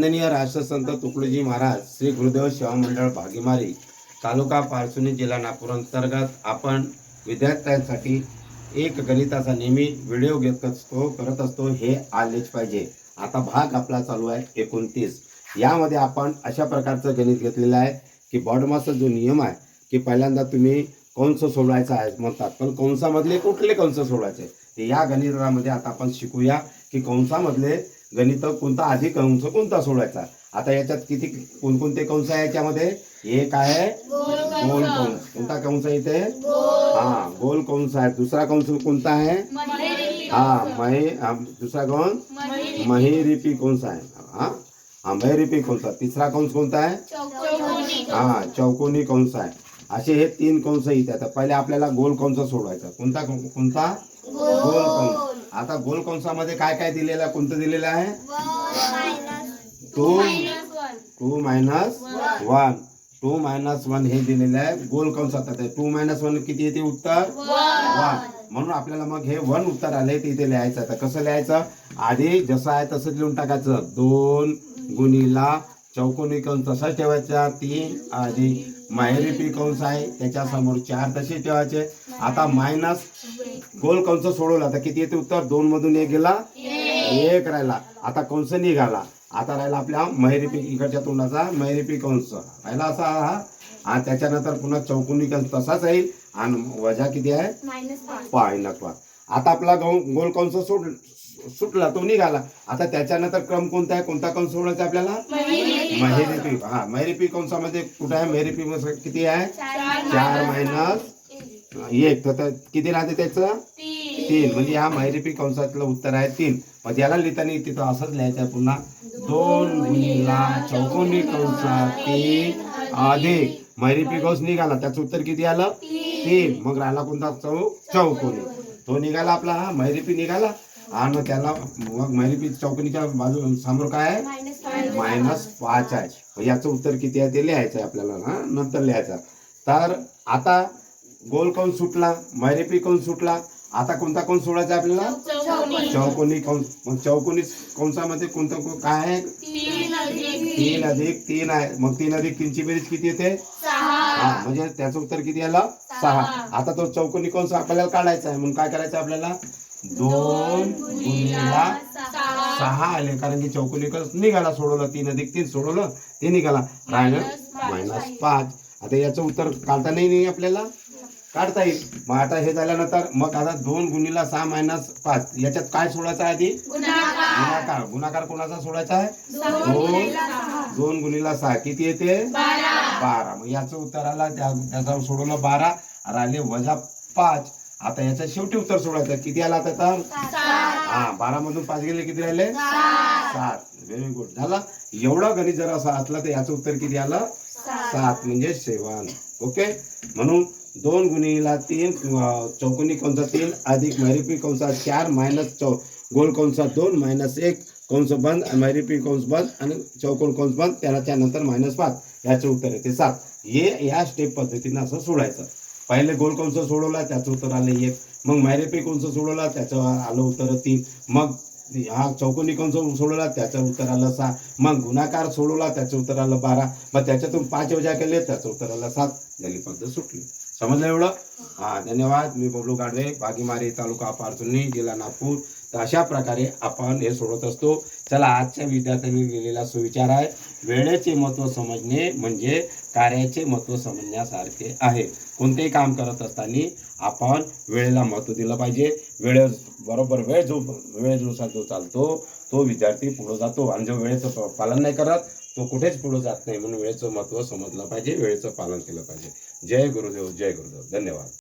वंदनीय राष्ट्रसंत तुकडोजी महाराज श्री गुरुदेव सेवा मंडळ भागीमारी तालुका पारसुनी जिल्हा नागपूर अंतर्गत आपण विद्यार्थ्यांसाठी एक गणिताचा नेहमी व्हिडिओ घेत असतो करत असतो हे आलेच पाहिजे. आता भाग आपला चालू आहे एकोणतीस. यामध्ये आपण अशा प्रकारचं गणित घेतलेलं आहे की बॉडमाचा जो नियम आहे की पहिल्यांदा तुम्ही कंस सोडवायचा आहे म्हणतात. पण कंसामधले कुठले कंस सोडवायचे? ते या गणितामध्ये आता आपण शिकूया की कंसामधले गणित कोणता आधी कंस कोणता सोडवायचा आता याच्यात किती कोणकोणते कंस आहे याच्यामध्ये? एक आहे गोल कंस. कोणता कंस आहे इथे? हा गोल कंस आहे. दुसरा कंस कोणता आहे? हा महे दुसरा कंस महिरिपी. कंस आहे. हा हा महिरिपी कंस तिसरा कंस कोणता आहे? हा चौकोनी कंस आहे. असे हे तीन कंस इथे आता पहिले आपल्याला गोल कंस सोडवायचा. कोणता कोणता? गोल कंस. आता गोल कंसामध्ये काय काय दिलेलं आहे? कोणतं दिलेलं आहे? Two two minus one two minus one हे दिलेलं आहे. गोल कंसात आता टू मायनस वन किती येते उत्तर? वन म्हणून आपल्याला मग हे वन उत्तर आले ते इथे लिहायचं आता कसं लिहायचं? आधी जसं आहे तसं लिहून टाकायचं. दोन गुणीला चौकोनी कंस तसाच ठेवायचा तीन आधी माहेरी कंस आहे त्याच्यासमोर चार तसे ठेवायचे. आता मायनस गोल कंस सोडवला तर किती येते उत्तर? दोन मधून एक गेला एक राहिला. आता कंस निघाला. आता राहिला आपल्या महिरिपी इकडच्या तोंडाचा महिरिपी कंस. राहिला असा हा आणि त्याच्यानंतर पुन्हा चौकोनी कंस तसाच येईल. आणि वजा किती आहे? पाहिलं आता आपला गौ गोल कंस सोड सुटला तो निघाला. आता त्याच्यानंतर क्रम कोणता आहे? कोणता कंस सोडायचा आपल्याला? महिरिपी. हा महिरिपी कंसामध्ये कुठं आहे? महिरिपी मध्ये किती आहे? चार मायनस एक. तर किती राहते त्याचं? तीन. म्हणजे ह्या महिरिपी कंसातलं उत्तर आहे तीन. मग याला लिहिताना तिथं असंच लिहायचं आहे पुन्हा. दोन गुणीला चौकोनी कंसा तीन अधिक. महिरिपी कंस निघाला. त्याचं उत्तर किती आलं? तीन. मग राहिला कोणता? चौ चौकोनी. तो निघाला आपला. हा महिरिपी निघाला. आणि त्याला मग महिरिपी चौकोनीच्या बाजू समोर काय आहे? मायनस पाच आहे. याचं उत्तर किती आहे ते लिहायचं आहे आपल्याला हा? नंतर लिहायचं तर आता गोल कोण सुटला? मैरेपी कोण सुटला? आता कोणता कोण सोडायचा आपल्याला? चौकोनी. मग चौकोनी कंसामध्ये कोणतं काय आहे? तीन अधिक. तीन आहे. मग तीन अधिक तीनची बेरीज किती येते? हा म्हणजे त्याचं उत्तर किती आलं? सहा. आता तो चौकोनी कंस आपल्याला काढायचा आहे? म्हणून काय करायचं आपल्याला? दोन गुणिला सहा आले. कारण की चौकोनी कंस निघाला सोडवलं. तीन अधिक तीन सोडवलं. ते निघाला. राहिलं मायनस पाच. आता याचं उत्तर काढता नाही नाही आपल्याला? काढता येईल. मग आता हे झाल्यानंतर मग आता दोन गुणीला सहा मायनस पाच. याच्यात काय सोडायचं आहे आधी? गुणाकार. गुणाकार कोणाचा सोडायचा आहे? दोन दोन गुणीला सहा. किती येते? बारा. मग याचं उत्तर आला. त्या त्याचा सोडवलं बारा. राहिले वजा पाच. आता याचं शेवटी उत्तर सोडायचं किती आला त्याचा हा बारा मधून पाच गेले किती राहिले? सात. व्हेरी गुड झालं. एवढं गणित जर असं असलं तर याचं उत्तर किती आलं? सात. म्हणजे सेवन. ओके म्हणून दोन गुणीला तीन चौकोनी कंसा तीन अधिक मैरिपी कंसा चार मायनस चौ गोल कंसा दोन मायनस एक कंस बंद मैरिपी कंस बंद आणि चौकोन कंस बंद त्याला नंतर मायनस पाच. याचं उत्तर येते सात. हे या स्टेप पद्धतीनं असं सोडायचं. पहिले गोल कंस सोडवला त्याचं उत्तर आलं एक. मग मायरेपी कंस सोडवला त्याचं आलं उत्तर तीन. मग हा चौकोनी कंस सोडवला त्याचं उत्तर आलं सहा. मग गुणाकार सोडवला त्याचं उत्तर आलं बारा. मग त्याच्यातून पाच वजा केले त्याचं उत्तर आलं सात. झाली पद्धत सुटली. समजलं एवढं? हा धन्यवाद. मी बबलू गाडवे बागीमारी तालुका पारसुनी जिल्हा नागपूर. तर अशा प्रकारे आपण हे सोडत असतो. चला आजच्या विद्यार्थ्यांनी लिहिलेला सुविचार आहे. वेळेचे महत्त्व समजणे म्हणजे कार्याचे महत्त्व समजण्यासारखे आहे. कोणतेही काम करत असताना आपण वेळेला महत्त्व दिलं पाहिजे. वेळे बरोबर वेळ जो वेळेनुसार जो चालतो तो विद्यार्थी पुढे जातो. आणि जो वेळेचं पालन नाही करत तो कुठेच पुढे जात नाही. म्हणून वेळेचं महत्त्व समजलं पाहिजे वेळेचं पालन केलं पाहिजे. जय गुरुदेव जय गुरुदेव. धन्यवाद.